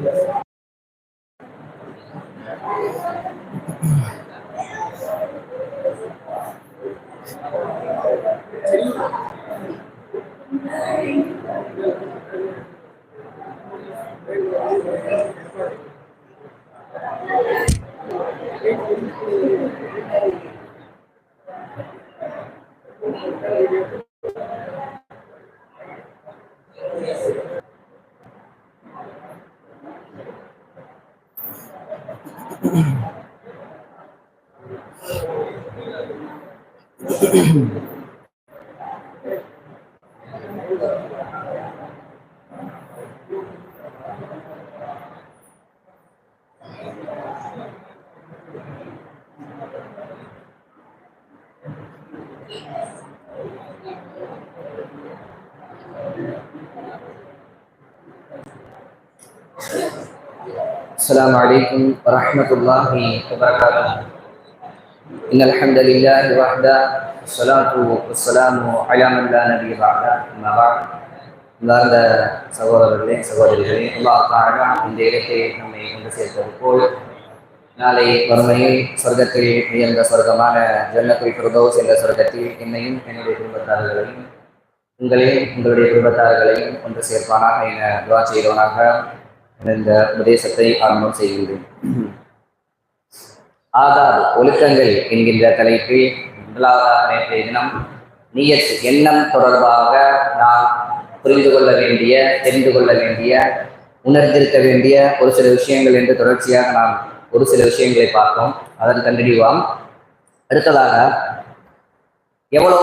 Gracias. السلام عليكم ورحمة الله وبركاته إن الحمد لله وحده والصلاة والسلام على من لا نبي بعده أما بعد இல்லாத சகோதரர்களே சகோதரிகளே அல்லாஹ் தாழா இந்த இடத்தை நம்மை கொண்டு சேர்த்தது போல் நாளை வறுமையில் சொர்க்கத்தில் உயர்ந்த சொர்க்கமான ஜன்னத்துல் பிரதோஸ் என்ற சொர்க்கத்தில் என்னையும் என்னுடைய குடும்பத்தார்களையும் உங்களையும் உங்களுடைய குடும்பத்தார்களையும் கொண்டு சேர்ப்பானாக என துவா செய்தவனாக இந்த உபதேசத்தை ஆரம்பம் செய்கின்றேன் ஆதார் ஒழுக்கங்கள் என்கின்ற தலைப்பில் முதலாவதாக நேற்றைய தினம் நீயத் எண்ணம் தொடர்பாக நாம் புரிந்து கொள்ள வேண்டிய தெரிந்து கொள்ள வேண்டிய உணர்ந்திருக்க வேண்டிய ஒரு சில விஷயங்கள் என்று தொடர்ச்சியாக நாம் ஒரு சில விஷயங்களை பார்த்தோம் அதன் கண்டிப்பாம் அடுத்ததாக எவ்வளோ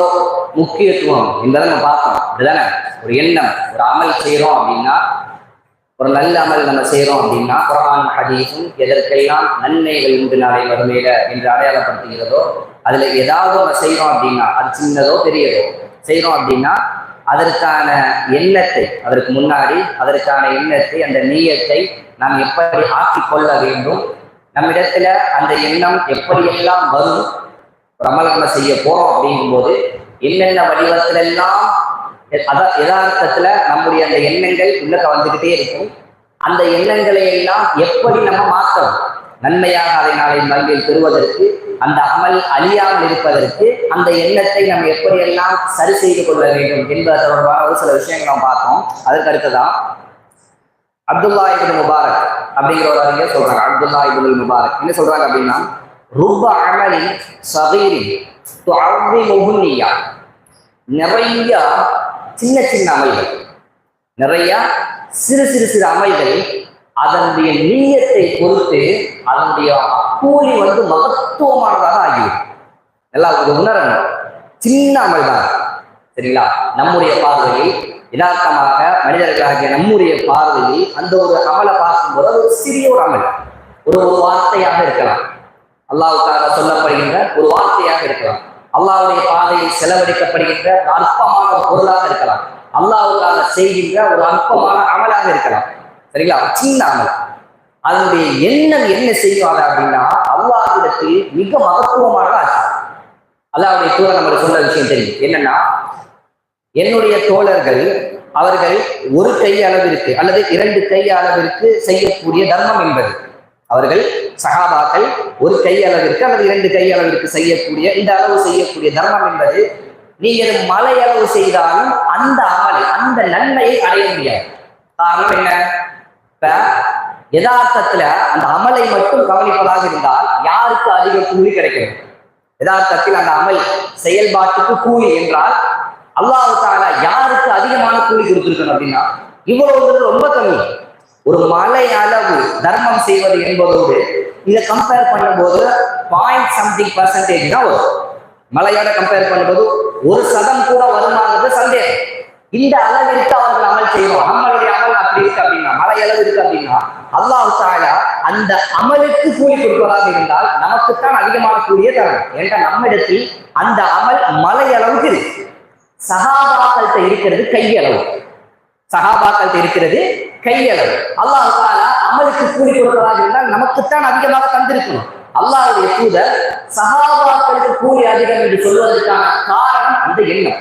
முக்கியத்துவம் என்பதை நம்ம பார்த்தோம் இதுதானே ஒரு எண்ணம் ஒரு அமல் செய்கிறோம் அப்படின்னா ஒரு நல்ல அமல் நம்ம செய்கிறோம் அப்படின்னா குரான் ஹதீஸும் எதற்கெல்லாம் நன்மைகள் உண்டு நாளை வறுமையில என்று அடையாளப்படுத்துகிறதோ அதுல ஏதாவது ஒன்று செய்கிறோம் அப்படின்னா அது சின்னதோ பெரியதோ செய்கிறோம் அப்படின்னா அதற்கான எண்ணத்தை அதற்கு முன்னாடி அதற்கான எண்ணத்தை அந்த நீயத்தை நாம் எப்படி ஆக்கிக் கொள்ள வேண்டும் நம்மிடத்துல அந்த எண்ணம் எப்படியெல்லாம் வரும் ஒரு செய்ய போறோம் அப்படிங்கும்போது என்னென்ன வடிவத்துல எல்லாம் அதான் யதார்த்தத்துல நம்முடைய அந்த எண்ணங்கள் உள்ளக்க வந்துகிட்டே இருக்கும் அந்த எண்ணங்களை எல்லாம் எப்படி நம்ம மாற்றணும்? நன்மையாக அதை நாளை மறுமையில் பெறுவதற்கு அந்த அமல் அழியாமல் இருப்பதற்கு அந்த எண்ணத்தை நம்ம எப்படியெல்லாம் சரி செய்து கொள்ள வேண்டும் என்பது தொடர்பான ஒரு சில விஷயங்கள் நாம் பார்த்தோம். அதற்கு அடுத்ததான் அப்துல்லா இபுல் முபாரக் அப்படிங்கிற ஒரு அறிஞர் சொல்றாங்க. அப்துல்லா இபுல் முபாரக். என்ன சொல்றாங்க அப்படின்னா ருப அமலின் சகீரின் முகுனியா நிறைய சின்ன சின்ன அமல்கள் நிறைய சிறு சிறு சிறு அமல்கள் அதனுடைய நீயத்தை பொறுத்து அதனுடைய கூலி வந்து மகத்துவமானதாக ஆகிவிடும். எல்லாம் இது உணரணும். சின்ன அமல் தான். சரிங்களா? நம்முடைய பார்வையில் யதார்த்தமாக மனிதர்களாகிய நம்முடைய பார்வையில் அந்த ஒரு அமலை பார்க்கும்போது அது ஒரு சிறிய ஒரு அமல் ஒரு ஒரு வார்த்தையாக இருக்கலாம். அல்லாவுக்காக சொல்லப்படுகின்ற ஒரு வார்த்தையாக இருக்கலாம். அல்லாவுடைய பாதையில் செலவழிக்கப்படுகின்ற ஒரு அற்பமான ஒரு பொருளாக இருக்கலாம். அல்லாவுக்காக செய்கின்ற ஒரு அற்பமான அமலாக இருக்கலாம். சரிங்களா? சின்ன அமல். அதனுடைய எண்ணம் என்ன செய்வாங்க அப்படின்னா அல்லாஹிடத்தில் மிக மகத்துவமான ஆட்சி அல்லாவுடைய தூரம் நம்மளுக்கு சொன்ன விஷயம் தெரியும். என்னன்னா என்னுடைய தோழர்கள் அவர்கள் ஒரு கை அளவிற்கு அல்லது இரண்டு கை அளவிற்கு செய்யக்கூடிய தர்மம் என்பது. அவர்கள் சகாபாக்கள் ஒரு கை அளவிற்கு அல்லது இரண்டு கை அளவிற்கு செய்யக்கூடிய இந்த அளவு செய்யக்கூடிய தர்மம் என்பது நீங்கள் மலை அளவு செய்தாலும் அந்த அமலை அந்த நன்மையை அடைய முடியாது. காரணம் என்ன? இப்ப யதார்த்தத்துல அந்த அமலை மட்டும் கவனிப்பதாக இருந்தால் யாருக்கு அதிக கூலி கிடைக்கிறது? யதார்த்தத்தில் அந்த அமல் செயல்பாட்டுக்கு கூலி என்றால் அல்லாஹு தாலா யாருக்கு அதிகமான கூலி கொடுத்துருக்கணும் அப்படின்னா இவ்வளவு ரொம்ப கம்மி. ஒரு மலை அளவு தர்மம் செய்வது என்பதோடு இதை கம்பேர் பண்ணும்போது பாயிண்ட் சம்திங் பர்சன்டேஜ் தான் வரும். மலையோட கம்பேர் பண்ணும்போது ஒரு சதம் கூட வருமானது சந்தேகம். இந்த அளவிற்கு அவர்கள் அமல் செய்வோம் நம்மளுடைய அமல் அப்படி இருக்கு அப்படின்னா மலை அளவு இருக்கு அப்படின்னா அல்லாஹ் சாயா அந்த அமலுக்கு கூலி கொடுப்பதாக இருந்தால் நமக்குத்தான் அதிகமான கூலியே தரும் ஏன்னா நம்மிடத்தில் அந்த அமல் மலை அளவுக்கு இருக்கு. சகாபாக்கள்கிட்ட இருக்கிறது கையளவு சகாபாக்கள்கிட்ட இருக்கிறது கையளவு அல்லாஹ் தாலா அமலுக்கு கூலி கொடுப்பதாக இருந்தால் நமக்குத்தான் அதிகமாக தந்திருக்கணும். அல்லாஹுடைய தூதர் சகாபாக்களுக்கு கூலி அதிகம் என்று சொல்வதற்கான காரணம் அந்த எண்ணம்.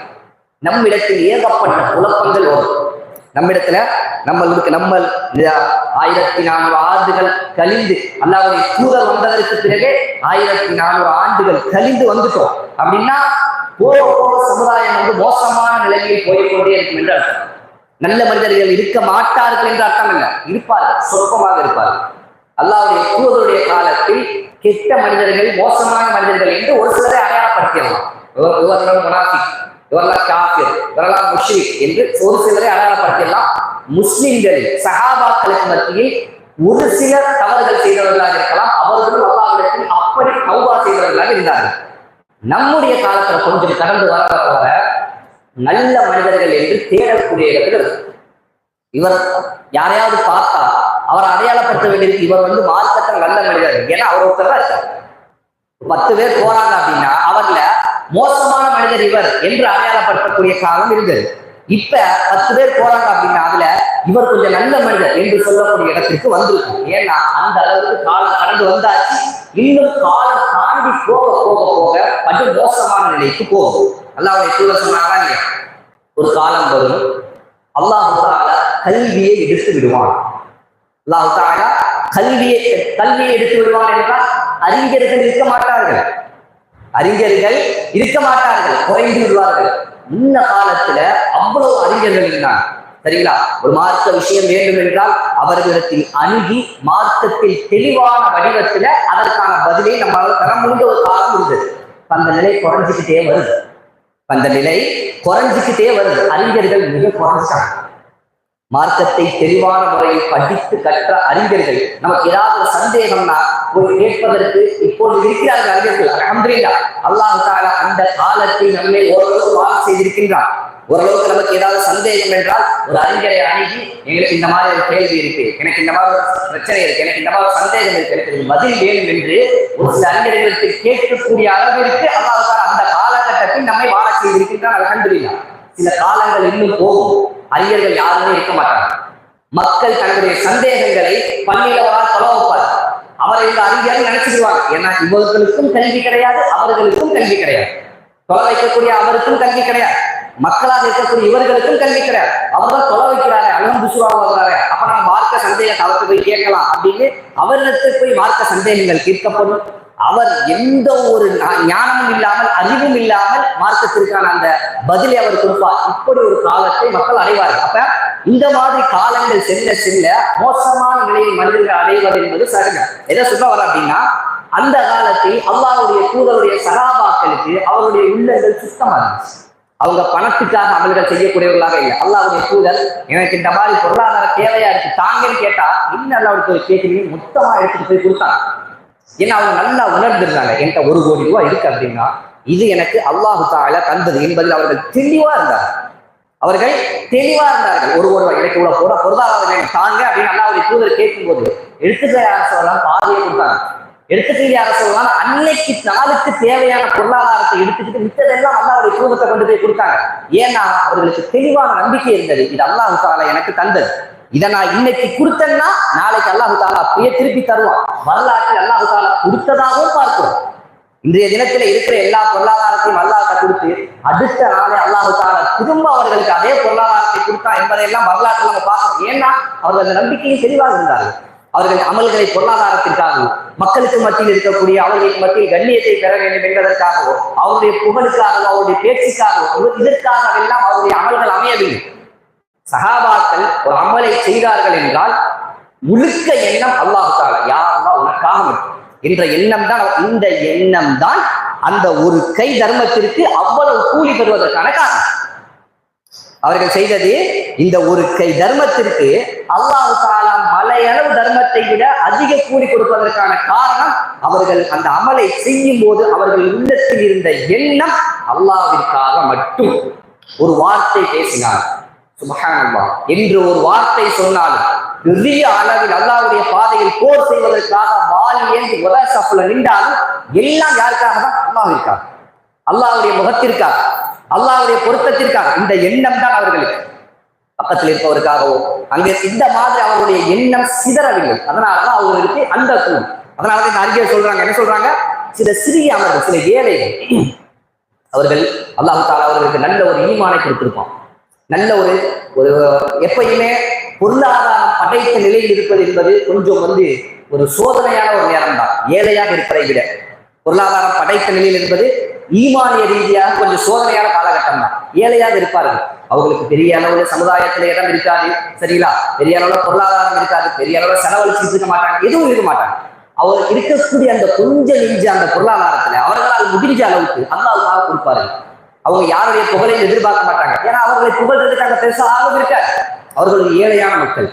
நம்மிடத்தில் ஏகப்பட்ட குழப்பங்கள் வரும். நம்மிடத்துல நம்மளுக்கு நம்ம ஆயிரத்தி நானூறு ஆண்டுகள் கழிந்து அல்லாவுடைய தூதர் வந்ததற்கு பிறகு ஆயிரத்தி நானூறு ஆண்டுகள் கழிந்து வந்துட்டோம். அப்படின்னா போக போக சமுதாயம் வந்து மோசமான நிலையில் போய்கொண்டே இருக்கும் என்று அர்த்தம். நல்ல மனிதர்கள் இருக்க மாட்டார்கள் என்று அர்த்தம் அல்ல. இருப்பார்கள் சொற்பமாக இருப்பார்கள். அல்லாவுடைய தூதருடைய காலத்தில் கெட்ட மனிதர்கள் மோசமான மனிதர்கள் என்று ஒரு சிலரை அடையாளப்படுத்திடலாம் இவரெல்லாம் காஃபிர். இவரெல்லாம் முஷ்ரிக் என்று ஒரு சிலரை அடையாளப்படுத்திடலாம். முஸ்லிம்களில் சகாபாக்களுக்கு மத்தியில் ஒரு சிலர் தவறுகள் செய்தவர்களாக இருக்கலாம். அவர்களும் அல்லாவிடத்தில் அப்படி கௌபா செய்தவர்களாக இருந்தார்கள். நம்முடைய காலத்துல கொஞ்சம் கடந்து வர நல்ல மனிதர்கள் என்று தேடக்கூடிய இடத்துல இவர் யாரையாவது பார்த்தா அவர் அடையாளப்படுத்த வேண்டியது இவர் வந்து மார்க்கத்தில் நல்ல மனிதர். ஏன்னா அவர் ஒருத்தர் தான் இருக்கார். பத்து பேர் போறாங்க அப்படின்னா மோசமான மனிதர் இவர் என்று அடையாளப்படுத்தக்கூடிய காலம் இருந்தது. இப்ப பத்து பேர் போறாங்க அப்படின்னா அதுல இவர் கொஞ்சம் நல்ல மனிதர் என்று சொல்லக்கூடிய இடத்திற்கு வந்திருக்கும் ஏன்னா அந்த அளவுக்கு காலம் கடந்து வந்தாச்சு. இன்னும் காலம் தாண்டி போக போக போக படு மோசமான நிலைக்கு போகும் அல்லாவுடைய தூதர் சொன்னாங்களா ஒரு காலம் வரும். அல்லாஹு தாலா கல்வியை எடுத்து விடுவான். அல்லாஹு தாலா கல்வியை கல்வியை எடுத்து விடுவான் என்றால் அறிஞர்கள் இருக்க மாட்டார்கள். அறிஞர்கள் இருக்க மாட்டார்கள் குறைந்து விடுவார்கள். முன்ன காலத்துல அவ்வளவு அறிஞர்கள் இருந்தாங்க. சரிங்களா? ஒரு மார்க்க விஷயம் வேண்டும் என்றால் அவர்களிடத்தில் அணுகி மார்க்கத்தில் தெளிவான வடிவத்துல அதற்கான பதிலை நம்மளால் தர முடிந்த ஒரு காலம் இருந்தது அந்த நிலை குறைஞ்சுக்கிட்டே வருது. அந்த நிலை குறைஞ்சிக்கிட்டே வருது. அறிஞர்கள் மிக குறைஞ்சாங்க. மார்க்கத்தை தெளிவான முறையில் படித்து கற்ற அறிஞர்கள் நமக்கு ஏதாவது ஒரு சந்தேகம்னா கேட்பதற்கு இப்போது இருக்கிறார்கள் அறிஞர்கள் அலமதுல்லா அல்லாஹ் தாரா அந்த காலத்தில் நம்மை ஓரளவு வாழ் செய்திருக்கின்றான். ஓரளவுக்கு நமக்கு ஏதாவது சந்தேகம் என்றால் ஒரு அறிஞரை அணுகி எங்களுக்கு இந்த மாதிரி ஒரு கேள்வி இருக்கு எனக்கு இந்த மாதிரி ஒரு பிரச்சனை இருக்கு எனக்கு இந்த மாதிரி சந்தேகம் இருக்கு எனக்கு பதில் வேணும் என்று ஒரு சில அறிஞர்களுக்கு கேட்கக்கூடிய அளவிற்கு அல்லாஹ் தாரா அந்த காலகட்டத்தில் நம்மை வாழ செய்திருக்கின்றான். அலமதுல்லா சில காலங்கள் இன்னும் போகும். அறிஞர்கள் யாருமே இருக்க மாட்டாங்க. மக்கள் தங்களுடைய சந்தேகங்களை பள்ளியிலவரால் தொலை வைப்பார் அவரை இந்த அறிஞர் நினைச்சுக்குவாங்க ஏன்னா இவர்களுக்கும் கல்வி கிடையாது அவர்களுக்கும் கல்வி கிடையாது. தொலை வைக்கக்கூடிய அவருக்கும் கல்வி கிடையாது. மக்களாக இருக்கக்கூடிய இவர்களுக்கும் கல்வி கிடையாது. அவர்தான் தொலை வைக்கிறாங்க அலம் புசுவாங்க அப்ப நம்ம மார்க்க சந்தேகத்தை அவருக்கு போய் கேட்கலாம் அப்படின்னு அவரிடத்தில் போய் மார்க்க சந்தேகங்கள் தீர்க்கப்படும். அவர் எந்த ஒரு ஞானமும் இல்லாமல் அறிவும் இல்லாமல் மார்க்கத்திற்கான அந்த பதிலை அவர் கொடுப்பார். இப்படி ஒரு காலத்தை மக்கள் அடைவார்கள். அப்ப இந்த மாதிரி காலங்கள் செல்ல செல்ல மோசமான நிலையில் மனிதர்கள் அடைவது என்பது சரிங்க எதை சொல்ல வர அப்படின்னா அந்த காலத்தில் அல்லாவுடைய தூதருடைய சகாபாக்களுக்கு அவருடைய உள்ளங்கள் சுத்தமா இருந்துச்சு. அவங்க பணத்துக்காக அமல்கள் செய்யக்கூடியவர்களாக இல்லை. அல்லாவுடைய தூதர் எனக்கு இந்த மாதிரி பொருளாதார தேவையா இருக்கு தாங்கன்னு கேட்டா என்ன அல்லாவுடைய போய் மொத்தமா எடுத்துட்டு போய் கொடுத்தாங்க ஏன்னா அவங்க நல்லா உணர்ந்திருந்தாங்க? என்கிட்ட ஒரு கோடி ரூபாய் இருக்கு அப்படின்னா இது எனக்கு அல்லாஹு தால தந்தது என்பதில் அவர்கள் தெளிவா இருந்தார்கள். அவர்கள் தெளிவா இருந்தார்கள். ஒரு ஒரு எனக்கு இவ்வளவு போட பொருளாதாரம் தாங்க அப்படின்னு அல்லாவுடைய தூதர் கேட்கும்போது எடுத்துக்கிற அரசெல்லாம் பாதையை கொடுத்தாங்க. எடுத்துக்கிற அரசெல்லாம் அன்னைக்கு நாளுக்கு தேவையான பொருளாதாரத்தை எடுத்துக்கிட்டு மித்ததெல்லாம் அல்லாவுடைய தூதத்தை கொண்டு போய் கொடுத்தாங்க. ஏன்னா அவர்களுக்கு தெளிவான நம்பிக்கை இருந்தது இது அல்லாஹு எனக்கு தந்தது. இதை நான் இன்னைக்கு கொடுத்தேன்னா நாளைக்கு அல்லாஹு தாலா அப்படியே திருப்பி தருவான். வரலாற்றில் அல்லாஹு தாலா கொடுத்ததாகவும் பார்க்கிறோம். இன்றைய தினத்துல இருக்கிற எல்லா பொருளாதாரத்தையும் அல்லாஹ்ட்ட கொடுத்து அடுத்த நாளே அல்லாஹு தாலா திரும்ப அவர்களுக்கு அதே பொருளாதாரத்தை கொடுத்தா என்பதையெல்லாம் வரலாற்றில் நம்ம பார்க்கணும் ஏன்னா அவர்கள் அந்த நம்பிக்கையும் தெளிவாக இருந்தார்கள். அவர்கள் அமல்களை பொருளாதாரத்திற்காகவும் மக்களுக்கு மத்தியில் இருக்கக்கூடிய அவர்களுக்கு மத்தியில் கண்ணியத்தை பெற வேண்டும் என்பதற்காகவோ அவருடைய புகழுக்காகவோ அவருடைய பேச்சுக்காகவோ இதற்காகவெல்லாம் அவருடைய அமல்கள் அமையவில்லை. சகாபாக்கள் ஒரு அமலை செய்தார்கள் என்றால் முழுக்க எண்ணம் அல்லாஹு தாலா யாரெல்லாம் உனக்காக மட்டும். என்ற எண்ணம் தான் இந்த எண்ணம் தான் அந்த ஒரு கை தர்மத்திற்கு அவ்வளவு கூலி பெறுவதற்கான காரணம். அவர்கள் செய்தது இந்த ஒரு கை தர்மத்திற்கு அல்லாஹு தாலா மலையளவு தர்மத்தை விட அதிக கூலி கொடுப்பதற்கான காரணம் அவர்கள் அந்த அமலை செய்யும் போது அவர்கள் உள்ளத்தில் இருந்த எண்ணம் அல்லாவிற்காக மட்டும். ஒரு வார்த்தை பேசினார். சுபஹானல்லாஹ். என்று ஒரு வார்த்தை சொன்னாலும் பெரிய அளவில் அல்லாவுடைய பாதையில் போர் செய்வதற்காக வாலி ஏந்தி உலக சப்புல நின்றாலும் எல்லாம் யாருக்காக தான்? அல்லாவிற்காக அல்லாவுடைய முகத்திற்காக அல்லாவுடைய பொருத்தத்திற்காக. இந்த எண்ணம் தான் அவர்களுக்கு. பக்கத்தில் இருப்பவருக்காகவோ அங்கே இந்த மாதிரி அவருடைய எண்ணம் சிதறவில்லை. அதனாலதான் அவர்களுக்கு அந்த தூண் அதனாலதான் இந்த அறிஞர் சொல்றாங்க என்ன சொல்றாங்க? சில சிறிய அமர்கள் சில ஏழைகள். அவர்கள் அல்லாஹு தாலா அவர்களுக்கு நல்ல ஒரு ஈமானை கொடுத்திருப்பான். நல்ல ஒரு ஒரு எப்பயுமே பொருளாதாரம் படைத்த நிலையில் இருப்பது என்பது கொஞ்சம் வந்து ஒரு சோதனையான ஒரு நேரம் தான் ஏழையாக இருப்பதை விட. பொருளாதாரம் படைத்த நிலையில் என்பது ஈமானிய ரீதியாக கொஞ்சம் சோதனையான காலகட்டம் தான் ஏழையாக இருப்பார்கள். அவங்களுக்கு பெரிய அளவுல சமுதாயத்துல இடம் இருக்காது சரிங்களா? பெரிய அளவுல பொருளாதாரம் இருக்காது பெரிய அளவுல செலவழிச்சு இருக்க மாட்டாங்க எதுவும் இருக்க மாட்டாங்க. அவர் இருக்கக்கூடிய அந்த கொஞ்ச நெஞ்ச அந்த பொருளாதாரத்துல அவர்களால் முடிஞ்ச அளவுக்கு அல்லாவுக்காக கொடுப்பார்கள். அவங்க யாருடைய புகழையும் எதிர்பார்க்க மாட்டாங்க. ஏன்னா அவர்களை புகழ்றதுக்கு அங்கே பெருசா ஆர்வம் இருக்காது. அவர்கள் ஏழையான மக்கள்.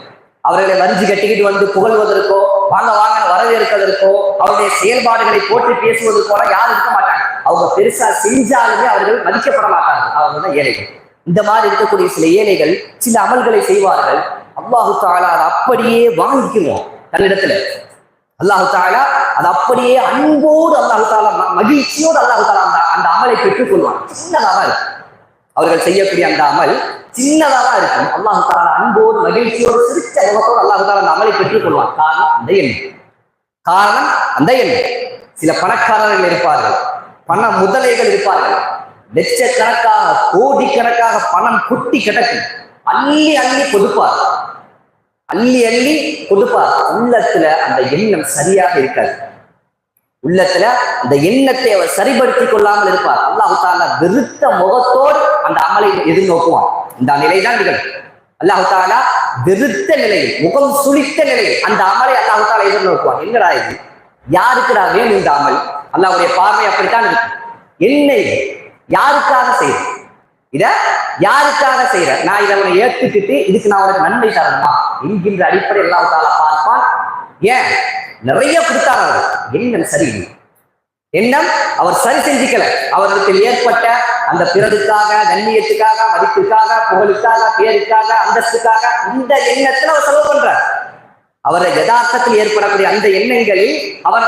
அவர்களை வரிஞ்சு கட்டிக்கிட்டு வந்து புகழ்வதற்கோ வாங்க வாங்க வரவேற்கிறதற்கோ அவருடைய செயல்பாடுகளை போட்டு பேசுவதற்கோ யாரும் இருக்க மாட்டாங்க. அவங்க பெருசா செஞ்சாலுமே அவர்கள் மதிக்கப்பட மாட்டாங்க அவங்க தான் ஏழைகள். இந்த மாதிரி இருக்கக்கூடிய சில ஏழைகள் சில அமல்களை செய்வார்கள். அல்லாஹு தாலா அதை அப்படியே வாங்கிக்குவோம் தன்னிடத்துல. அல்லாஹு தாலா அது அப்படியே அன்போடு அல்லாஹு தாலா மகிழ்ச்சியோடு அல்லாஹு தாலா அந்த அந்த அமலை பெற்றுக்கொள்வாங்க சின்னதாக இருக்கும். அவர்கள் செய்யக்கூடிய அந்த அமல் சின்னதாக தான் இருக்கும். அல்லாஹு தாலா அன்போடு மகிழ்ச்சியோடு சிரிச்ச முகத்தோடு அல்லாஹு தாலா அந்த அமலை பெற்றுக்கொள்வான். காரணம் அந்த எண்ணம் காரணம் அந்த எண்ணம் சில பணக்காரர்கள் இருப்பார்கள். பண முதலைகள் இருப்பார்கள். லட்சக்கணக்காக கோடிக்கணக்காக பணம் கொட்டி கிடக்கும். அள்ளி அள்ளி கொடுப்பார். அள்ளி அள்ளி கொடுப்பார். உள்ளத்துல அந்த எண்ணம் சரியாக இருக்காது. உள்ளத்துல அந்த எண்ணத்தை அவர் சரிபடுத்தி கொள்ளாமல் இருப்பார். அல்லாஹு தாலா வெறுத்த முகத்தோடு அந்த அமலை எதிர்நோக்குவான். இந்த நிலைதான் நிகழும். அல்லாஹு தாலா வெறுத்த நிலையில் முகம் சுளித்த நிலையில் அந்த அமலை அல்லாஹு தாலா எதிர்நோக்குவான். என்னடா இது? யாருக்குடா வேணும் இந்த அமல்? அல்லாஹுடைய பார்வை அப்படித்தான் இருக்கு என்னை யாருக்காக செய்யறேன் இத யாருக்காக செய்யற? நான் இதை அவனை ஏத்துக்கிட்டு இதுக்கு நான் உனக்கு நன்மை தரணுமா? என்கின்ற அடிப்படை அல்லாஹு தாலா பார்ப்பான். ஏன்? நிறைய கொடுத்தார். எண்ணம் சரியில்லை. எண்ணம் அவர் சரி செஞ்சுக்கல. அவர்களுக்கு ஏற்பட்ட அந்த பிறருக்காக கண்ணியத்துக்காக மதிப்புக்காக புகழுக்காக பேருக்காக அந்தஸ்துக்காக இந்த எண்ணத்துல அவர் செலவு பண்றார். அவரை யதார்த்தத்தில் ஏற்படக்கூடிய அந்த எண்ணங்களில் அவர்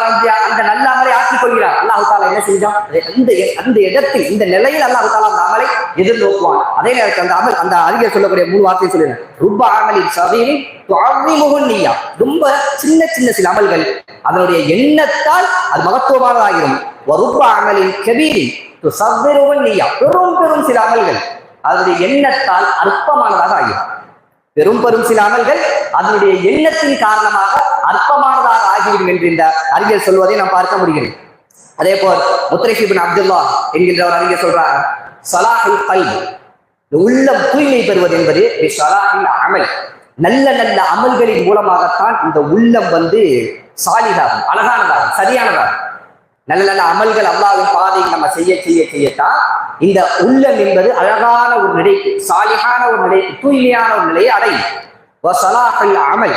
அந்த நல்ல அமலை ஆக்கிக் கொள்கிறார் அல்லாஹு தாலா என்ன செஞ்சான்? அந்த அந்த இடத்தில் இந்த நிலையில் அல்லாஹு தாலா அந்த அமலை எதிர்நோக்குவான். அதே நேரத்தில் அந்த அமல் அந்த அறிஞர் சொல்லக்கூடிய மூணு வார்த்தையை சொல்லுறேன் ருப்ப அமலின் சபீரி நீயா ரொம்ப சின்ன சின்ன சில அமல்கள். அதனுடைய எண்ணத்தால் அது மகத்துவமாக ஆகிரும் ருப்ப அமலின் கபீரி நீயா பெரும் பெரும் சில அமல்கள். அதனுடைய எண்ணத்தால் அற்பமானதாக ஆகிடும் பெரும் பெரும் சில அமல்கள் அதனுடைய எண்ணத்தின் காரணமாக அற்பமானதாக ஆகிவிடும் என்று இந்த அறிஞர் சொல்வதை நாம் பார்க்க முடிகிறது. அதே போல் முத்தரிஷிபின் அப்துல்லா என்கின்ற ஒரு அறிஞர் சொல்றார் சலாஹில் கல்வி இந்த உள்ளம் தூய்மை பெறுவது என்பது அமல். நல்ல நல்ல அமல்களின் மூலமாகத்தான் இந்த உள்ளம் வந்து சாலிதாகும் அழகானதாகும் சரியானதாகும். நல்ல நல்ல அமல்கள் அல்லாவின் பாதையில் நம்ம செய்ய செய்ய செய்யத்தான் இந்த உள்ளம் என்பது அழகான ஒரு நிலைக்கு சாலிகான ஒரு நிலைக்கு தூய்மையான ஒரு நிலையை அடையும். அமல்.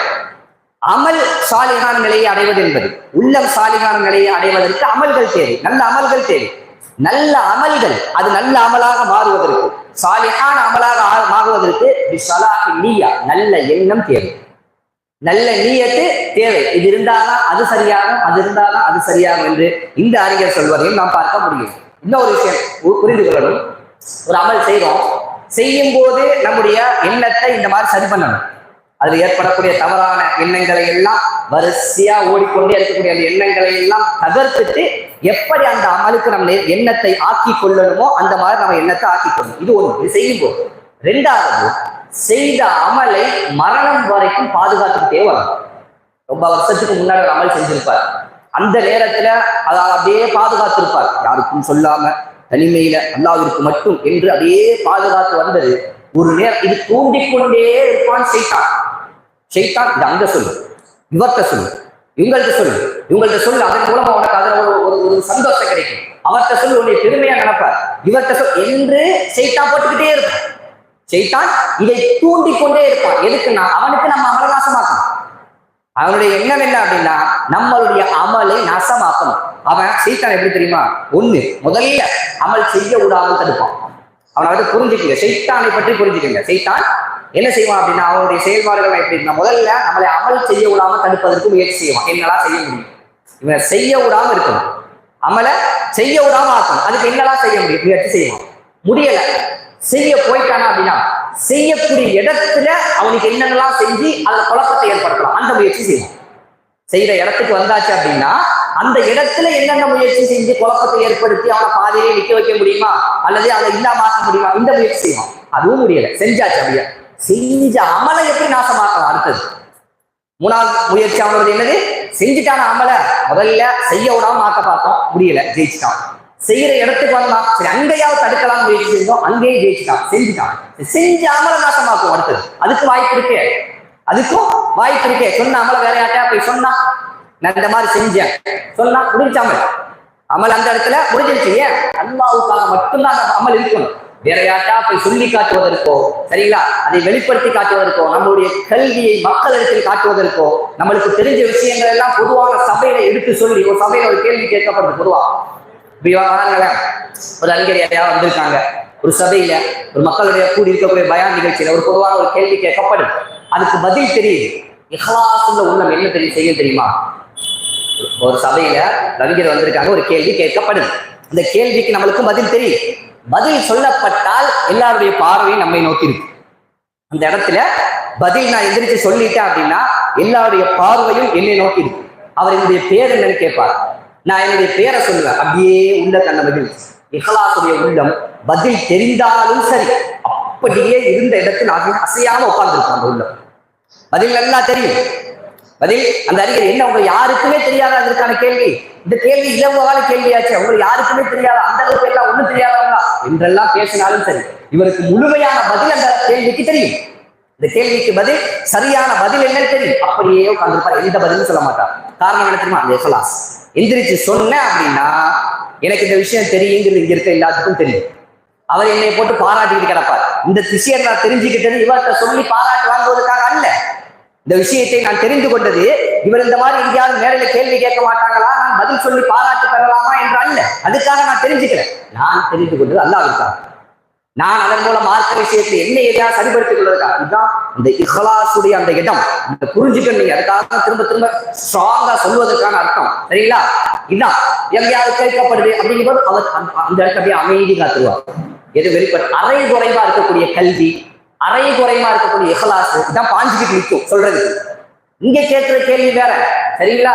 அமல் சாலிகான நிலையை அடைவது என்பது. உள்ளம் சாலிகான நிலையை அடைவதற்கு அமல்கள் தேவை. நல்ல அமல்கள் தேவை. நல்ல அமல்கள் அது நல்ல அமலாக மாறுவதற்கு சாலிகான அமலாக மாறுவதற்கு நீயா நல்ல எண்ணம் தேவை. நல்ல நீயத்து தேவை. இது இருந்தாலும் அது சரியாகும் அது இருந்தாலும் அது சரியாகும் என்று இந்த அறிஞர் சொல்வதையும் நாம் பார்க்க முடியும். இன்னொரு விஷயம் புரிந்து கொள்ளணும். ஒரு அமல் செய்கிறோம் செய்யும் போது நம்முடைய எண்ணத்தை இந்த மாதிரி சரி பண்ணணும். அதில் ஏற்படக்கூடிய தவறான எண்ணங்களை எல்லாம் வரிசையா ஓடிக்கொண்டே இருக்கக்கூடிய அந்த எண்ணங்களை எல்லாம் தகர்த்துட்டு எப்படி அந்த அமலுக்கு நம்ம எண்ணத்தை ஆக்கி கொள்ளணுமோ அந்த மாதிரி நம்ம எண்ணத்தை ஆக்கி கொள்ளணும். இது ஒன்று இது செய்யும் போது ரெண்டாவது செய்த அமலை மரணம் வரைக்கும் பாதுகாத்துக்கிட்டே வரும் ரொம்ப வருஷத்துக்கு முன்னாடி அமல் செஞ்சிருப்பார். அந்த நேரத்துல அதை அப்படியே பாதுகாத்திருப்பார். யாருக்கும் சொல்லாம தனிமையில அல்லாவிற்கு மட்டும் என்று அப்படியே பாதுகாத்து வந்தது. ஒரு நேரம் இது தூண்டிக்கொண்டே இருப்பான் செய்தான் செய்தான் இது அங்க சொல்லு இவர்கிட்ட சொல்லு இவங்கள்ட்ட சொல்லு இவங்கள்ட்ட சொல்லு அதன் மூலமா உனக்கு அதுல ஒரு ஒரு ஒரு சந்தோஷம் கிடைக்கும். அவர்கிட்ட சொல்லு உன்னை பெருமையா நினைப்பார். இவர்கிட்ட சொல் என்று செய்தான் போட்டுக்கிட்டே இருப்பான். செய்தான் இதை தூண்டிக்கொண்டே இருப்பான். எதுக்குன்னா அவனுக்கு நம்ம அமலநாசமாக்கணும் அவனுடைய எண்ணம் என்ன அப்படின்னா நம்மளுடைய அமலை நாசமாக்கணும். அவன் சைத்தான் எப்படி தெரியுமா? ஒண்ணு முதல்ல அமல் செய்ய விடாமல் தடுப்பான். அவனை வந்து புரிஞ்சுக்கங்க. சைத்தானை பற்றி புரிஞ்சுக்கங்க. சைத்தான் என்ன செய்வான் அப்படின்னா அவனுடைய செயல்பாடுகள் எப்படி இருந்தா முதல்ல நம்மளை அமல் செய்ய விடாம தடுப்பதற்கு முயற்சி செய்வான். என்னெல்லாம் செய்ய முடியும்? இவன் செய்ய விடாம இருக்கணும். அமலை செய்ய விடாம ஆக்கணும். அதுக்கு என்னெல்லாம் செய்ய முடியும்? முயற்சி செய்வான். முடியல. செய்ய போயிட்டானா அப்படின்னா செய்யக்கூடிய இடத்துல அவனுக்கு என்னென்னலாம் செஞ்சு அதுல குழப்பத்தை ஏற்படுத்தலாம். அந்த முயற்சி செய்வான் செய்யற இடத்துக்கு வந்தாச்சு அப்படின்னா அந்த இடத்துல என்னென்ன முயற்சி செஞ்சு குழப்பத்தை ஏற்படுத்தி அவனை பாதையை நிக்க வைக்க முடியுமா? அல்லது அதை இல்லாமாக்க முடியுமா? இந்த முயற்சி செய்வான் அதுவும் முடியல. செஞ்சாச்சு அப்படியே? செஞ்ச அமலை எப்படி நாசமாக்கலாம் அடுத்தது? மூணாவது முயற்சி அவனது என்னது? செஞ்சுட்டான அமலை முதல்ல செய்ய விடாம மாக்க பார்த்தோம். முடியல. ஜெயிச்சுட்டான். செய்யற இடத்துக்கு பண்ணலாம் சரி அங்கேயாவது தடுக்கலாம் முயற்சி செஞ்சோம். அங்கேயே ஜெயிச்சுட்டான் செஞ்சுட்டான் செஞ்சு அமல நாசமாக்கும் அடுத்தது. அதுக்கு வாய்ப்பு இருக்கே. அதுக்கும் வாய்ப்பு இருக்கே. சொன்ன அமல வேற யார்ட்டா போய் சொன்னா? நான் இந்த மாதிரி செஞ்சேன். சொன்னா முடிஞ்சாமல் அமல். அந்த இடத்துல முடிஞ்சிருச்சு. ஏன்? அல்லாவுக்காக மட்டும்தான் அந்த அமல் இருக்கணும். வேற யார்ட்டா போய் சொல்லி காட்டுவதற்கோ சரிங்களா? அதை வெளிப்படுத்தி காட்டுவதற்கோ நம்மளுடைய கல்வியை மக்களிடத்தில் காட்டுவதற்கோ நம்மளுக்கு தெரிஞ்ச விஷயங்கள் எல்லாம் பொதுவான சபையில எடுத்து சொல்லி ஒரு சபையில ஒரு கேள்வி கேட்கப்படுது பொதுவா. விவாதங்களேன் ஒரு அறிஞர் வந்திருக்காங்க. ஒரு சபையில ஒரு மக்களுடைய கூடி இருக்கக்கூடிய பயான் நிகழ்ச்சியில ஒரு பொதுவான ஒரு கேள்வி கேட்கப்படும். அதுக்கு பதில் தெரியுது. இஹ்லாசுள்ள உள்ளம் என்ன தெரியும் செய்ய தெரியுமா? ஒரு சபையில கவிஞர் வந்திருக்காங்க. ஒரு கேள்வி கேட்கப்படுது இந்த கேள்விக்கு நம்மளுக்கும் பதில் தெரியும் பதில் சொல்லப்பட்டால் எல்லாருடைய பார்வையும் நம்மை நோக்கி இருக்கு அந்த இடத்துல பதில் நான் எந்திரிச்சு சொல்லிட்டேன் அப்படின்னா எல்லாருடைய பார்வையும் என்னை நோக்கி இருக்கு அவர் என்னுடைய பேர் என்னன்னு கேட்பார். நான் என்னுடைய பேரை சொல்லுவேன். அப்படியே உள்ள கண்ண பதில். இஹலாசுடைய உள்ளம் பதில் தெரிந்தாலும் சரி அப்படியே இருந்த இடத்தில் அது அசையாம உட்கார்ந்துருக்கும் அந்த உள்ளம். பதில் நல்லா தெரியும். பதில் அந்த அறிஞர் என்ன அவங்க யாருக்குமே தெரியாத? அதற்கான கேள்வி. இந்த கேள்வி இலவான கேள்வியாச்சு அவங்க யாருக்குமே தெரியாத? அந்த அளவுக்கு எல்லாம் ஒண்ணும் தெரியாதவங்களா? என்றெல்லாம் பேசினாலும் சரி இவருக்கு முழுமையான பதில் அந்த கேள்விக்கு தெரியும். இந்த கேள்விக்கு பதில் சரியான பதில் என்னன்னு தெரியும். அப்படியே உட்கார்ந்துருப்பார். எந்த பதிலும் சொல்ல மாட்டார். காரணம் என்ன தெரியுமா? அந்த எஃபலாஸ் எந்திரிச்சு சொன்னேன் அப்படின்னா எனக்கு இந்த விஷயம் தெரியுங்கிறது இங்க இருக்க எல்லாத்துக்கும் தெரியும். அவர் என்னை போட்டு பாராட்டிக்கிட்டு கிடப்பார். இந்த விஷயம் நான் தெரிஞ்சுக்கிட்டது இவர்கிட்ட சொல்லி பாராட்டு வாங்குவதற்காக அல்ல. இந்த விஷயத்தை நான் தெரிந்து கொண்டது இவர் இந்த மாதிரி எங்கேயாவது மேடையில கேள்வி கேட்க மாட்டாங்களா? நான் பதில் சொல்லி பாராட்டு பெறலாமா? என்று அல்ல. அதுக்காக நான் தெரிஞ்சுக்கிறேன். நான் தெரிந்து கொண்டது அல்லாவிற்காக. நான் அதன் மூலம் மார்க்க விஷயத்தை என்ன எதையா சரிபடுத்திக் கொள்வதற்காக இதுதான் இந்த இஹலாசுடைய அந்த இடம். இந்த புரிஞ்சுக்க நீங்க. அதுக்காக திரும்ப திரும்ப ஸ்ட்ராங்கா சொல்வதற்கான அர்த்தம். சரிங்களா? இதுதான் எங்கேயாவது கேட்கப்படுது அப்படிங்கும்போது அவர் அந்த- அந்த இடத்துல அப்படியே அமைதி காத்துருவார். எது வெளிப்பட அரை குறைவா இருக்கக்கூடிய கல்வி அரை குறைமா இருக்கக்கூடிய இஹலாசு இதான் பாஞ்சுக்கிட்டு நிற்கும் சொல்றது இங்க கேட்கிற கேள்வி வேற. சரிங்களா?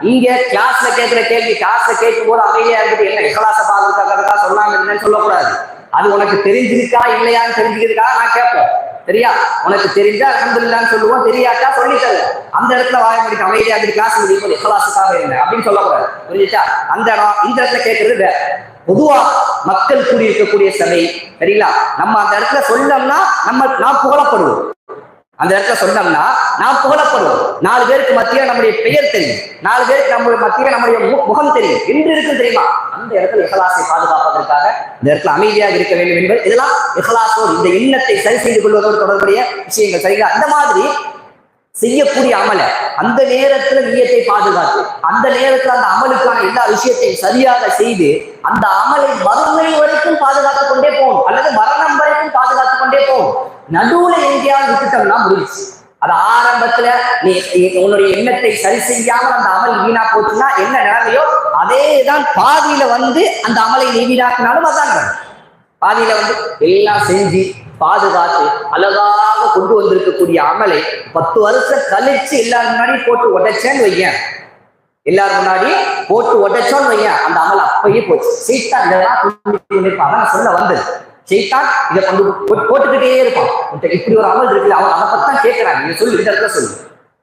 இங்க கிளாஸ்ல கேட்கிற கேள்வி கிளாஸ்ல கேட்கும் போது அமைதியா இருக்குது என்ன இஹலாச பாதுகாக்கிறதா சொல்லாம இருந்தேன்னு சொல்லக்கூடாது. அது உனக்கு தெரிஞ்சிருக்கா இல்லையான்னு தெரிஞ்சுக்கிறதுக்காக நான் கேட்பேன். சரியா உனக்கு தெரிஞ்சா அல்ஹம்துலில்லாஹ்னு சொல்லுவோம் தெரியாட்டா சொல்லித்தரு அந்த இடத்துல வாய முடிக்க அமைதியா இருந்து கிளாஸ் முடியும் போது அப்படின்னு சொல்லக்கூடாது புரிஞ்சுச்சா? அந்த இடம் இந்த இடத்துல கேட்கறது வேற. பொதுவா மக்கள் கூடி இருக்கக்கூடிய சபை சரிங்களா? நம்ம அந்த இடத்துல சொல்லோம்னா நம்ம நான் புகழப்படுவோம். அந்த இடத்துல சொன்னோம்னா நாம் புகழப்படுவோம். நாலு பேருக்கு மத்தியில நம்முடைய பெயர் தெரியும். நாலு பேருக்கு நம்முடைய மத்தியில நம்முடைய முகம் தெரியும். என்று இருக்கும் தெரியுமா? அந்த இடத்துல இஹலாசை பாதுகாப்பதற்காக இந்த இடத்துல அமைதியாக இருக்க வேண்டும் என்பது இதெல்லாம் இஹலாசோடு இந்த எண்ணத்தை சரி செய்து கொள்வதோடு தொடர்புடைய விஷயங்கள் சரிங்களா? அந்த மாதிரி செய்யக்கூடிய அமல. அந்த நேரத்துல நீயத்தை பாதுகாத்து அந்த நேரத்துல அந்த அமலுக்கான எல்லா விஷயத்தையும் சரியாக செய்து அந்த அமலை மறுமை வரைக்கும் பாதுகாத்துக் கொண்டே போகும். அல்லது மரணம் வரைக்கும் பாதுகாத்துக் கொண்டே போகும். நடுவுல எங்கேயாவது விட்டுட்டோம்னா முடிச்சு அது ஆரம்பத்துல நீ உன்னுடைய எண்ணத்தை சரி செய்யாமல் அந்த அமல் வீணா போச்சுன்னா என்ன நிலைமையோ அதே தான் பாதியில வந்து அந்த அமலை நீ வீணாக்கினாலும் அதான் பாதியில வந்து எல்லாம் செஞ்சு பாதுகாத்து அழகாக கொண்டு வந்திருக்கக்கூடிய அமலை பத்து வருஷம் கழிச்சு எல்லாரும் முன்னாடி போட்டு உடைச்சேன்னு வையன். எல்லாரும் முன்னாடி போட்டு உடைச்சோன்னு வையேன். அந்த அமல் அப்பயே போச்சு. சீட்டான் இதெல்லாம் நான் சொல்ல வந்தது. சீட்டான் இதை கொண்டு போட்டுக்கிட்டே இருப்பான். இப்படி ஒரு அமல் இருக்குது. அவன் அதை பத்தி தான் கேட்கிறாங்க நீ சொல்லு இந்த இடத்துல சொல்லு.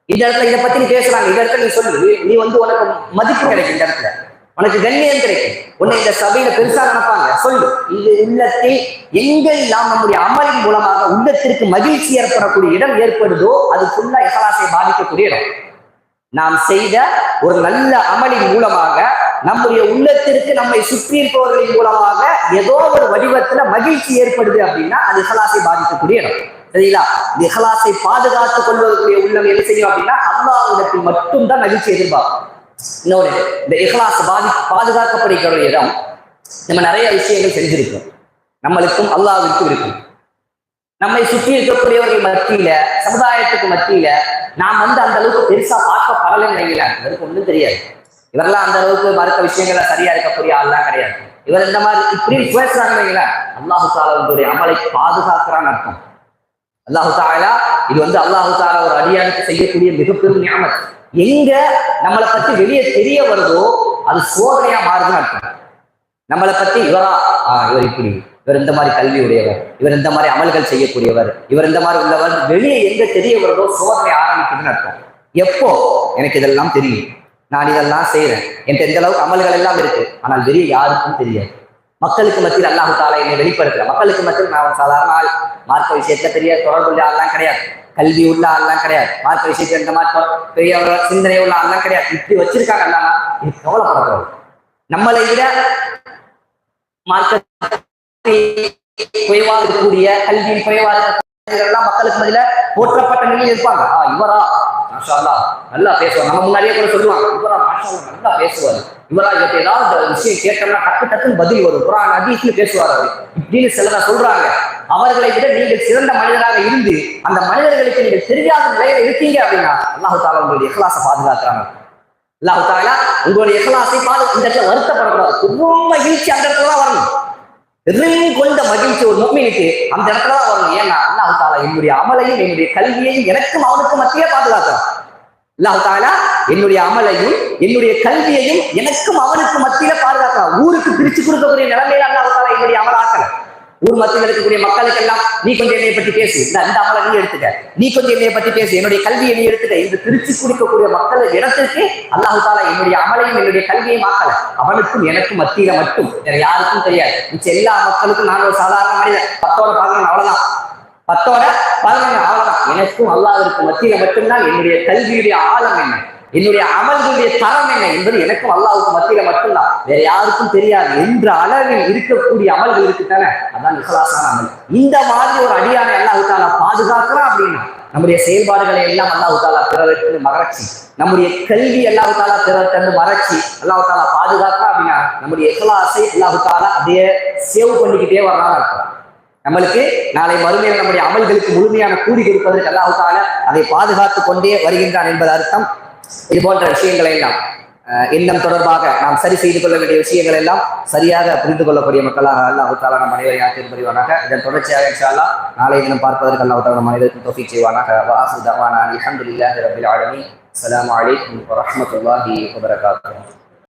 இந்த இடத்துல இதை பத்தி நீ பேசுறாங்க. இந்த இடத்துல நீ சொல்லு. நீ வந்து உனக்கு மதிப்பு கிடைக்கும் இந்த இடத்துல. உனக்கு கண்ணியம் கிடைக்கும். உன்னை இந்த சபையில பெருசா நினைப்பாங்க. சொல்லு. இது உள்ளத்தில் எங்கெல்லாம் நம்முடைய அமலின் மூலமாக உள்ளத்திற்கு மகிழ்ச்சி ஏற்படக்கூடிய இடம் ஏற்படுதோ அது ஃபுல்லா இஹலாசை பாதிக்கக்கூடிய இடம். நாம் செய்த ஒரு நல்ல அமலின் மூலமாக நம்முடைய உள்ளத்திற்கு நம்மை சுற்றி இருப்பவர்களின் மூலமாக ஏதோ ஒரு வடிவத்துல மகிழ்ச்சி ஏற்படுது அப்படின்னா அது இஹலாசை பாதிக்கக்கூடிய இடம். சரிங்களா? இகலாசை பாதுகாத்துக் கொள்வதற்குரிய உள்ளம் என்ன செய்யும் அப்படின்னா அல்லாஹ்விடத்தில் மட்டும்தான் மகிழ்ச்சி எதிர்பார்க்கும். இன்னொரு இந்த இஹ்லாஸ் பாதி பாதுகாக்கப்படுகிற இடம் நம்ம நிறைய விஷயங்கள் செஞ்சிருக்கோம். நம்மளுக்கும் அல்லாவிற்கும் இருக்கும். நம்மை சுற்றி இருக்கக்கூடியவர்கள் மத்தியில சமுதாயத்துக்கு மத்தியில நாம் வந்து அந்த அளவுக்கு பெருசா பார்க்கப்படலைன்னு வைங்களேன் இவருக்கு ஒன்றும் தெரியாது. இவரெல்லாம் அந்த அளவுக்கு மறுக்க விஷயங்கள சரியா இருக்கக்கூடிய ஆள்லாம் கிடையாது. இவர் இந்த மாதிரி இப்படி பேசுறாங்க அல்லாஹு தாலாவுடைய அமலை பாதுகாக்கிறான்னு அர்த்தம். அல்லாஹு தாலா இது வந்து அல்லாஹு தாலா ஒரு அடியானுக்கு செய்யக்கூடிய மிகப்பெரும் ஞாபகம் எங்க நம்மளை பத்தி வெளியே தெரிய வருதோ அது சோதனையா மாறுதுன்னு அர்த்தம். நம்மளை பத்தி இவரா? ஆஹ் இவர் இப்படி. இவர் இந்த மாதிரி கல்வி உடையவர். இவர் இந்த மாதிரி அமல்கள் செய்யக்கூடியவர். இவர் இந்த மாதிரி உள்ளவர். வெளியே எங்க தெரிய வருதோ சோதனை ஆரம்பிக்குதுன்னு அர்த்தம். எப்போ? எனக்கு இதெல்லாம் தெரியும். நான் இதெல்லாம் செய்யறேன் என்கிட்ட எந்த அளவுக்கு அமல்கள் எல்லாம் இருக்கு. ஆனால் வெளியே யாருக்கும் தெரியாது. மக்களுக்கு மத்தியில் அல்லாஹு தாலா என்னை வெளிப்படுத்துற மக்களுக்கு மத்தியில் நான் சாதாரண ஆள். மார்க்க விஷயத்த பெரிய தொடர்புள்ள ஆள்லாம் கிடையாது. கல்வி உள்ள ஆள்லாம் கிடையாது. மார்க்க விஷயத்துல இந்த மாற்றம் பெரிய சிந்தனை உள்ள ஆள்லாம் கிடையாது. இப்படி வச்சிருக்காங்க அல்லாமா இது கவலைப்படக்கூடாது. நம்மளை விட மார்க்க குறைவாக இருக்கக்கூடிய கல்வியில் குறைவாக மக்களுக்கு மதியில போற்றப்பட்ட நிலையில் இருப்பாங்க. இவரா? மாஷா நல்லா பேசுவார் நம்ம முன்னாடியே கூட சொல்லுவாங்க. இவரா மாஷா நல்லா பேசுவார். இவரா இவர்கிட்ட ஏதாவது விஷயம் கேட்டோம்னா டக்கு டக்குன்னு பதில் வரும். குரான் அதீஸ்ல பேசுவார் அவர். இப்படின்னு சிலரை சொல்றாங்க. அவர்களை விட நீங்கள் சிறந்த மனிதராக இருந்து அந்த மனிதர்களுக்கு நீங்கள் தெரியாத நிலையில இருக்கீங்க அப்படின்னா அல்லாஹு தாலா உங்களுடைய இஹ்லாஸை பாதுகாக்கிறாங்க. அல்லாஹு தாலா உங்களுடைய இஹ்லாஸை பாது இந்த இடத்துல வருத்தப்படக்கூடாது. ரொம்ப மகிழ்ச்சி அந்த இடத்துல தான் வரணும். பெரும் கொண்ட மகிழ்ச்சி ஒரு முக்மீனுக்கு அந்த இடத்துல தான் வரணும். ஏன்னா அல்லாஹு தாலா என்னுடைய அமலையும் என்னுடைய கல்வியையும் எனக்கும் அவனுக்கும் மத்தியே பாதுகாக்கிறான். அல்லாஹாலா என்னுடைய அமலையும் என்னுடைய கல்வியையும் எனக்கும் அவனுக்கு மத்தியில பாதுகாக்கிறான் ஊருக்கு பிரிச்சு கொடுக்கக்கூடிய நிலைமையில அல்லாஹாலா என்னுடைய அமலாக்கல ஊர் மத்தியில் இருக்கக்கூடிய மக்களுக்கு எல்லாம் நீ கொஞ்சம் என்னைய பத்தி பேசு. இந்த அந்த அமலை நீ எடுத்துக்க. நீ கொஞ்சம் என்னைய பத்தி பேசு. என்னுடைய கல்வியை நீ எடுத்துக்க. என்று பிரிச்சு கொடுக்கக்கூடிய மக்கள் இடத்திற்கு அல்லாஹு தாலா என்னுடைய அமலையும் என்னுடைய கல்வியையும் ஆக்கல. அவனுக்கும் எனக்கும் மத்தியில மட்டும் வேற யாருக்கும் தெரியாது. மிச்ச எல்லா மக்களுக்கும் நான் ஒரு சாதாரண மனிதன். பத்தோட பதினொன்று அவ்வளவுதான். பத்தோட பதினொன்று ஆழம் எனக்கும் அல்லாஹ்விற்கு மத்தியில மட்டும்தான் என்னுடைய கல்வியுடைய ஆழம் என்ன? என்னுடைய அமல்களுடைய தரம் என்ன என்பது எனக்கும் அல்லாஹ்வுக்கு மத்தியில மட்டும்தான். வேற யாருக்கும் தெரியாது. என்ற அளவில் இருக்கக்கூடிய அமல்கள் இருக்குத்தானே அதான் இஹ்லாஸான அமல். இந்த மாதிரி ஒரு அடியான அல்லாஹ் தாலா பாதுகாக்கிறான் அப்படின்னா நம்முடைய செயல்பாடுகளை எல்லாம் அல்லாஹ் தாலா பிறருக்கு மறச்சி நம்முடைய கல்வி அல்லாஹ் தாலா பிறர்கிட்ட மறச்சி அல்லாஹ் தாலா அப்படின்னா நம்முடைய இஹ்லாஸை அல்லாஹ் தாலா அப்படியே சேவ் பண்ணிக்கிட்டே வரலாம் இருக்கிறான் நம்மளுக்கு நாளை மறுமையில் நம்முடைய அமல்களுக்கு முழுமையான கூலி கொடுப்பதற்கு அல்லாஹால அதை பாதுகாத்து கொண்டே வருகின்றான் என்பது அர்த்தம். இது போன்ற விஷயங்களை எல்லாம் எண்ணம் தொடர்பாக நாம் சரி செய்து கொள்ள வேண்டிய விஷயங்கள் எல்லாம் சரியாக புரிந்து கொள்ளக்கூடிய மக்களாக அல்லாஹால நம் அனைவரையும் ஆக்கியம் இதன் தொடர்ச்சியாக இன்ஷா நாளை தினம் பார்ப்பதற்கு அல்லாஹால நம் அனைவருக்கும் தொகை செய்வானாக. வாசு தவானா அல்ஹம்துலில்லாஹி ரபில் ஆலமீன். அஸ்ஸலாமு அலைக்கும் வரஹ்மத்துல்லாஹி